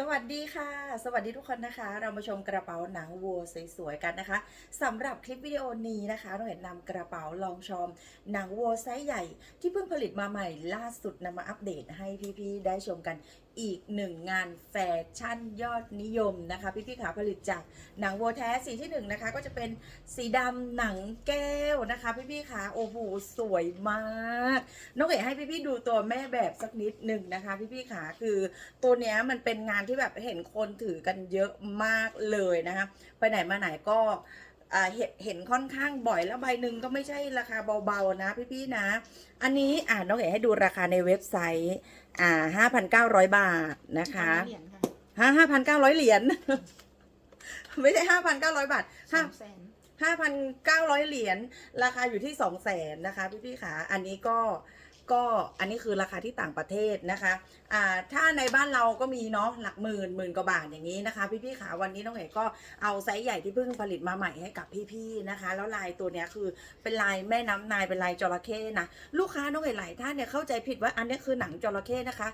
สวัสดีค่ะ สวัสดีทุกคนนะคะ เรามาชมกระเป๋าหนังวัวสวยๆกันนะคะสำหรับคลิปวิดีโอนี้นะคะเราเห็นนำกระเป๋าลองชมหนังวัวไซส์ใหญ่ ที่เพิ่งผลิตมาใหม่ล่าสุดนำมาอัปเดตให้พี่ๆได้ชมกัน อีกหนึ่งงานแฟชั่นยอดนิยมนะคะ พี่ๆขาผลิตจากหนังวัวแท้สีที่หนึ่งนะคะก็จะเป็นสีดำหนังแก้วนะคะ พี่ๆขาโอ้โหสวยมาก น้องเอ๋ให้พี่ๆดูตัวแม่แบบสักนิดหนึ่งนะคะ พี่ๆขาคือตัวเนี้ยมันเป็นงานที่แบบเห็นคนถือกันเยอะมากเลยนะคะ ไปไหนมาไหนก็ เห็นเห็นค่อนข้างบ่อยแล้วใบหนึ่งก็ไม่ใช่ราคาเบาๆนะพี่ๆนะ อันนี้อ่าน้องเอ๋ให้ดูราคาในเว็บไซต์อ่าห้าพันเก้าร้อยบาทนะคะเหรียญค่ะห้าห้าพันเก้าร้อยเหรียญไม่ใช่ห้าพันเก้าร้อยบาทสห้าองแสนห้าพันเก้าร้อยเหรียญราคาอยู่ที่สองแสนนะคะพี่พี่ๆขาอันนี้ก็ ก็อันนี้คือราคาที่ต่างประเทศนะคะอ่าถ้าในบ้านเราก็มีเนาะหลักหมื่นหมื่นกว่าบาทอย่างนี้นะคะ พี่ๆขาวันนี้น้องเอกก็เอาไซส์ใหญ่ที่เพิ่งผลิตมาใหม่ให้กับพี่ๆนะคะ แล้วลายตัวเนี้ยคือเป็นลายแม่น้ำนายเป็นลายจระเข้นะลูกค้าน้องเอกหลายท่านเนี่ยเข้าใจผิดว่าอันนี้คือหนังจระเข้นะคะ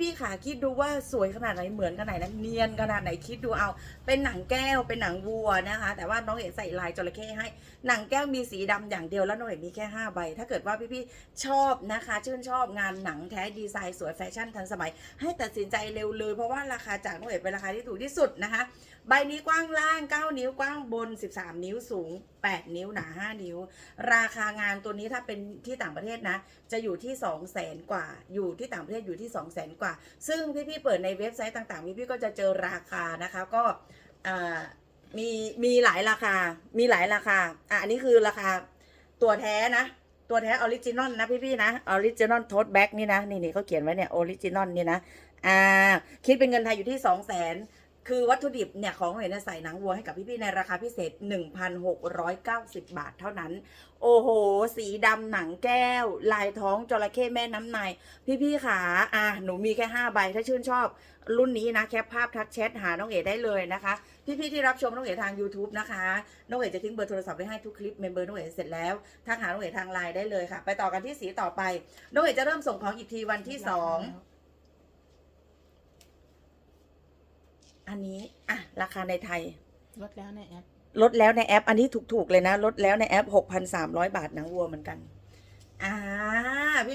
พี่ๆขาคิดดูว่าสวยขนาดไหนเหมือนขนาดไหนเนียนขนาดไหนคิดดูเอา เป็นหนังแก้วเป็นหนังวัวนะคะ แต่ว่าน้องเอ๋ใส่ลายจระเข้ให้หนังแก้วมีสีดำอย่างเดียวแล้วน้องเอ๋มีแค่5ใบถ้าเกิดว่าพี่ๆชอบนะคะชื่นชอบงานหนังแท้ดีไซน์สวยแฟชั่นทันสมัย ให้ตัดสินใจเร็วเลย เพราะว่าราคาจากน้องเอ๋เป็นราคาที่ถูกที่สุดนะคะ ใบนี้กว้างล่าง 9 นิ้วกว้างบน 13 นิ้วสูง 8 นิ้วหนา 5 นิ้ว ราคางานตัวนี้ถ้าเป็นที่ต่างประเทศนะ จะอยู่ที่ 2 0 0แสนกว่า อยู่ที่ต่างประเทศอยู่ที่ 2 0 0แสนกว่า ซึ่งพี่ๆเปิดในเว็บไซต์ต่างๆพี่ๆก็จะเจอราคานะคะก็มีมีหลายราคา มีหลายราคา อะอันนี้คือราคาตัวแท้นะ ตัวแท้ออริจินอลนะพี่ๆนะออริจินอลโทสแบ็กนี่นะ นี่นี่เขาเขียนไว้เนี่ยออริจินอลนี่นะ อ่า คิดเป็นเงินไทยอยู่ที่สองแสน คือวัตถุดิบเนี่ยของเห็นใส่หนังวัวให้กับพี่ๆในราคาพิเศษ 1,690 บาทเท่านั้น โอ้โห สีดำหนังแก้ว ลายท้องจระเข้แม่น้ำใน พี่ๆขาอะหนูมีแค่ 5 ใบ ถ้าชื่นชอบ รุ่นนี้นะ แคปภาพทักแชทหาน้องเอ๋ได้เลยนะคะ พี่ๆที่รับชมน้องเอ๋ทาง YouTube นะคะ น้องเอ๋จะทิ้งเบอร์โทรศัพท์ไว้ให้ทุกคลิปเมมเบอร์น้องเอ๋เสร็จแล้วทักหาน้องเอ๋ทางไลน์ได้เลยค่ะ ไปต่อกันที่สีต่อไป น้องเอ๋จะเริ่มส่งของอีกทีวันที่ส องอันนี้อะราคาในไทย ลดแล้วในแอป ลดแล้วในแอป อันนี้ถูกๆเลยนะ ลดแล้วในแอป 6,300 บาทหนังวัวเหมือนกัน อ่า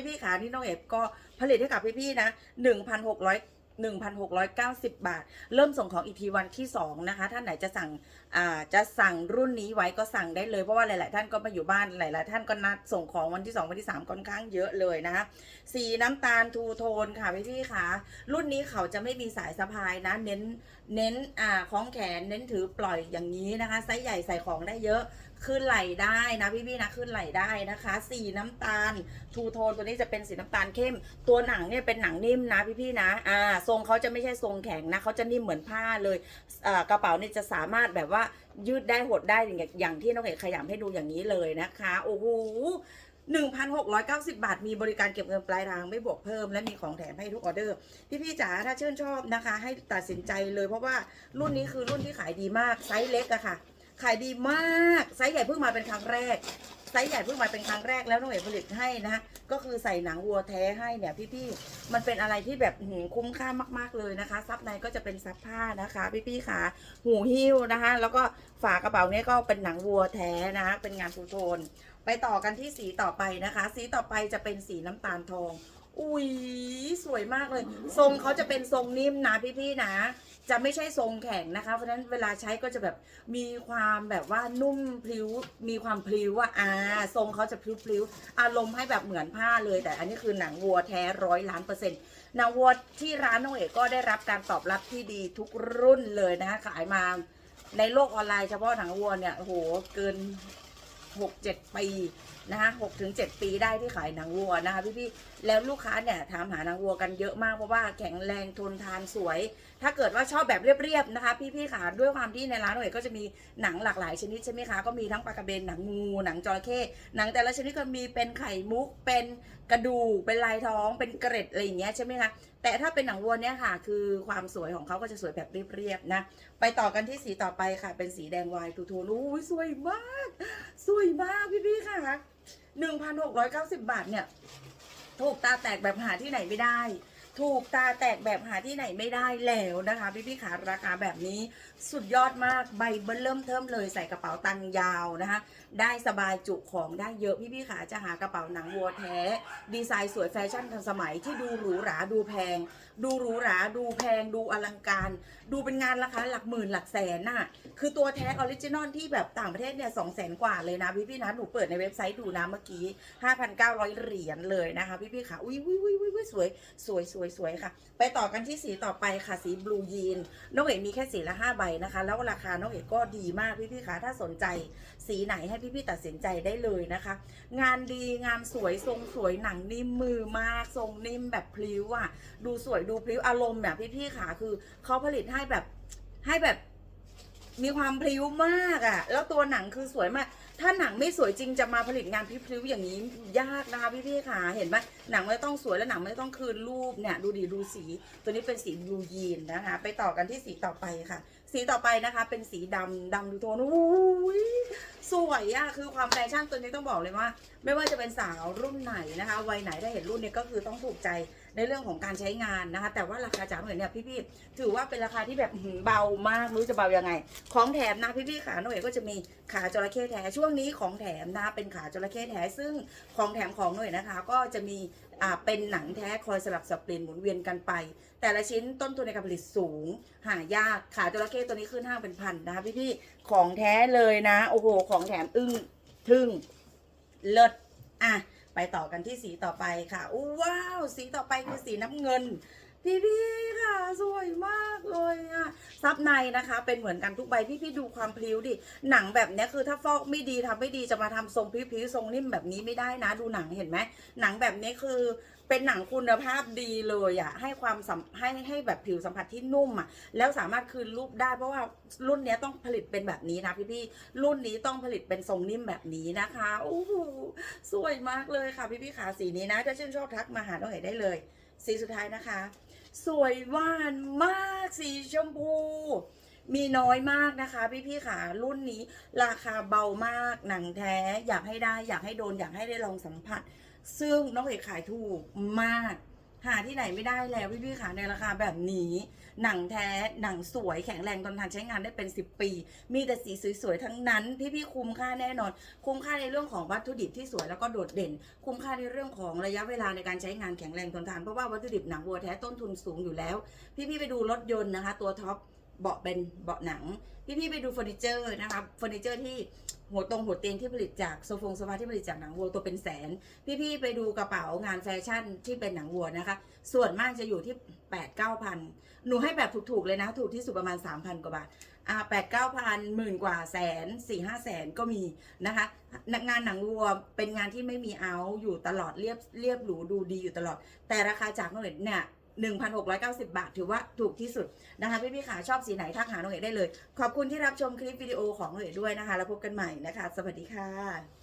พี่ๆขาที่น้องเอฟก็ผลิตให้กับพี่ๆนะ 1,600 1,690 บาท เริ่มส่งของอีกทีวันที่ 2 นะคะ ท่านไหนจะสั่งอ่าจะสั่งรุ่นนี้ไว้ก็สั่งได้เลย เพราะว่าหลาย ๆ ท่านก็มาอยู่บ้านหลาย ๆ ท่านก็นัดส่งของวันที่ 2 วันที่ 3 ค่อนข้างเยอะเลยนะคะสีน้ำตาลทูโทนค่ะพี่ๆค่ะ รุ่นนี้เขาจะไม่มีสายสะพายนะ เน้นเน้นอ่าคล้องแขนเน้นถือปล่อยอย่างนี้นะคะไซส์ใหญ่ใส่ของได้เยอะ ขึ้นไหลได้นะพี่ๆนะขึ้นไหลได้นะคะ สีน้ำตาลทูโทนตัวนี้จะเป็นสีน้ำตาลเข้ม ตัวหนังเนี่ยเป็นหนังนิ่มนะพี่ๆนะอ่าทรงเขาจะไม่ใช่ทรงแข็งนะเขาจะนิ่มเหมือนผ้าเลยอ่ากระเป๋าเนี่ยจะสามารถแบบว่ายืดได้หดได้อย่างอย่างที่น้องเอกขยำให้ดูอย่างนี้เลยนะคะ โอ้โห1,690 บาท มีบริการเก็บเงินปลายทางไม่บวกเพิ่ม และมีของแถมให้ทุกออเดอร์ พี่ๆจ๋าถ้าชื่นชอบนะคะ ให้ตัดสินใจเลยเพราะว่ารุ่นนี้คือรุ่นที่ขายดีมาก ไซส์เล็กอะค่ะ ขายดีมากไซส์ใหญ่เพิ่งมาเป็นครั้งแรกไซส์ใหญ่เพิ่งมาเป็นครั้งแรกแล้วน้องเอ๋ผลิตให้นะ ก็คือใส่หนังวัวแท้ให้เนี่ยพี่ๆ มันเป็นอะไรที่แบบหืคุ้มค่ามากๆเลยนะคะ ซับในก็จะเป็นซับผ้านะคะ พี่ๆขาหูหิ้วนะคะ แล้วก็ฝากระเป๋าเนี้ยก็เป็นหนังวัวแท้นะคะเป็นงานฟูโทน ไปต่อกันที่สีต่อไปนะคะ สีต่อไปจะเป็นสีน้ำตาลทอง อุ้ยสวยมากเลย ทรงเขาจะเป็นทรงนิ่มนะพี่ๆนะ จะไม่ใช่ทรงแข็งนะคะ เพราะฉะนั้นเวลาใช้ก็จะแบบมีความแบบว่านุ่มพลิ้ว มีความพลิ้วอะอ่า ทรงเขาจะพลิ้วพลิ้วอารมณ์ให้แบบเหมือนผ้าเลย แต่อันนี้คือหนังวัวแท้ร้อยล้านเปอร์เซ็นต์หนังวัวที่ร้านน้องเอกก็ได้รับการตอบรับที่ดีทุกรุ่นเลยนะคะ ขายมาในโลกออนไลน์เฉพาะหนังวัวเนี่ยโอ้โหเกินหกเจ็ดปี นะคะหกถึงเจ็ดปีได้ที่ขายหนังวัวนะคะพี่ๆแล้วลูกค้าเนี่ยถามหาหนังวัวกันเยอะมากเพราะว่าแข็งแรงทนทานสวย ถ้าเกิดว่าชอบแบบเรียบๆนะคะ พี่ๆขาด้วยความที่ในร้านหน่อยก็จะมีหนังหลากหลายชนิดใช่ไหมคะก็มีทั้งปลากระเบนหนังงูหนังจระเข้หนังแต่ละชนิดก็มีเป็นไข่มุกเป็นกระดูกเป็นลายท้องเป็นเกร็ดอะไรอย่างเงี้ยใช่ไหมคะแต่ถ้าเป็นหนังวัวเนี่ยค่ะ คือความสวยของเขาก็จะสวยแบบเรียบๆนะ ไปต่อกันที่สีต่อไปค่ะ เป็นสีแดงวายทูโทนอุ้ยสวยมาก สวยมากพี่ๆค่ะ1,690 บาทเนี่ย ถูกตาแตกแบบหาที่ไหนไม่ได้ ถูกตาแตกแบบหาที่ไหนไม่ได้แล้วนะคะ พี่พี่ขาราคาแบบนี้สุดยอดมากใบเบิ้ลเริ่มเทิมเลยใส่กระเป๋าตังค์ยาวนะคะ ได้สบายจุของได้เยอะพี่พี่ขาจะหากระเป๋าหนังวัวแท้ ดีไซน์สวยแฟชั่นทันสมัยที่ดูหรูหราดูแพง ดูหรูหรา ดูแพง ดูอลังการ ดูเป็นงานราคาหลักหมื่นหลักแสนน่ะ คือตัวแท้ออริจินอลที่แบบต่างประเทศเนี่ยสองแสนกว่าเลยนะพี่พี่นะหนูเปิดในเว็บไซต์ดูนะเมื่อกี้5,900เก้าร้อยเหรียญเลยนะคะพี่พี่ค่ะ อุ้ยอุ้ยอุ้ยอุ้ยสวย สวยสวยสวยค่ะ ไปต่อกันที่สีต่อไปค่ะสีบลูยีนน้องเอ๋มีแค่สีละ5ใบนะคะ แล้วราคาน้องเอ๋ก็ดีมากพี่พี่ค่ะถ้าสนใจสีไหนให้พี่พี่ตัดสินใจได้เลยนะคะ งานดีงานสวยทรงสวยหนังนิ่มมือมากทรงนิ่มแบบพลิ้วอะดูสวยดููพลิ้วอารมณ์แบบพี่ๆค่ะคือเขาผลิตให้แบบให้แบบมีความพลิ้วมากอะ่ะ แล้วตัวหนังคือสวยมาก ถ้าหนังไม่สวยจริงจะมาผลิตงานพลิ้วๆอย่างนี้ยากนะคะพี่ๆค่ะ เห็นไหมหนังไม่ต้องสวยและหนังไม่ต้องคืนรูปเนี่ย ดูดีดูสี ตัวนี้เป็นสีบลูยีนนะคะ ไปต่อกันที่สีต่อไปค่ะ สีต่อไปนะคะ เป็นสีดำดำดูโทนอุ้ยสวยอะคือความแฟชั่นตัวนี้ต้องบอกเลยว่า ไม่ว่าจะเป็นสาวรุ่นไหนนะคะ วัยไหนได้เห็นรุ่นเนี้ก็คือต้องถูกใจ ในเรื่องของการใช้งานนะคะ แต่ว่าราคาจ๋าเหมือนเนี่ยพี่ๆถือว่าเป็นราคาที่แบบเบามากไม่รู้จะเบายังไง ของแถมนะพี่ๆขาหน่วยก็จะมีขาจระเข้แท้ช่วงนี้ของแถมนะเป็นขาจระเข้แท้ซึ่งของแถมของหน่วยนะคะ ก็จะมีอ่าเป็นหนังแท้คอยสลับสับเปลี่ยนหมุนเวียนกันไป แต่ละชิ้นต้นทุนในการผลิตสูง หายากขาจระเข้ตัวนี้ขึ้นห้างเป็นพันนะคะพี่ๆของแท้เลยนะ โอ้โห ของแถมอึ้งทึ่งเลิศอะ ไปต่อกันที่สีต่อไปค่ะอู้ว้าว สีต่อไปคือสีน้ำเงิน พี่พี่ๆค่ะ สวยมากเลยอะซับในนะคะ เป็นเหมือนกันทุกใบพี่พี่ๆดูความพลิ้วดิหนังแบบนี้คือถ้าฟอกไม่ดีทำไม่ดีจะมาทำทรงพลิ้วๆทรงนิ่มแบบนี้ไม่ได้นะ ดูหนังเห็นไหมหนังแบบนี้คือเป็นหนังคุณภาพดีเลยอะให้ความสัมให้ให้แบบผิวสัมผัสที่นุ่มอะแล้วสามารถคืนรูปได้เพราะว่ารุ่นนี้ต้องผลิตเป็นแบบนี้นะพี่พี่ๆรุ่นนี้ต้องผลิตเป็นทรงนิ่มแบบนี้นะคะโอ้โหสวยมากเลยค่ะพี่พี่ๆขาสีนี้นะถ้าชื่นชอบทักมาหาน้องเอ๋ได้เลย สีสุดท้ายนะคะ สวยหวานมากสีชมพู มีน้อยมากนะคะ พี่พี่ๆขารุ่นนี้ราคาเบามากหนังแท้อยากให้ได้อยากให้โดนอยากให้ได้ลองสัมผัส ซึ่งน้องเอกขายถูกมาก หาที่ไหนไม่ได้แล้วพี่พี่ๆขาในราคาแบบนี้ หนังแท้หนังสวยแข็งแรงทนทานใช้งานได้เป็น 10 ปี มีแต่สีสวยๆทั้งนั้น พี่ๆคุ้มค่าแน่นอน คุ้มค่าในเรื่องของวัตถุดิบที่สวยแล้วก็โดดเด่น คุ้มค่าในเรื่องของระยะเวลาในการใช้งานแข็งแรงทนทานเพราะว่าวัตถุดิบหนังวัวแท้ต้นทุนสูงอยู่แล้ว พี่ๆไปดูรถยนต์นะคะ ตัวท็อป เบาะเป็นเบาะหนัง พี่ๆไปดูเฟอร์นิเจอร์นะคะเฟอร์นิเจอร์ที่หัวตรงหัวเตียงที่ผลิตจากโซฟงโซฟาที่ผลิตจากหนังวัวตัวเป็นแสน พี่ๆไปดูกระเป๋างานแฟชั่นที่เป็นหนังวัวนะคะ ส่วนมากจะอยู่ที่8 9 0 0 0หนูให้แบบถูกๆเลยนะ ถูกที่สุดประมาณ 3,000 กว่าบาทอ่าแปดเก้าพันหมื่นกว่าแสนสี่ห้าแสนก็มีนะคะงานหนังวัวเป็นงานที่ไม่มีเอาอยู่ตลอดเรียบเรียบหรูดูดีอยู่ตลอด แต่ราคาจากน้องเอกเนี่ย 1,690 บาท ถือว่าถูกที่สุดนะคะพี่พี่ขาชอบสีไหนทักหาน้องเอกได้เลย ขอบคุณที่รับชมคลิปวิดีโอของน้องเอกด้วยนะคะ แล้วพบกันใหม่นะคะ สวัสดีค่ะ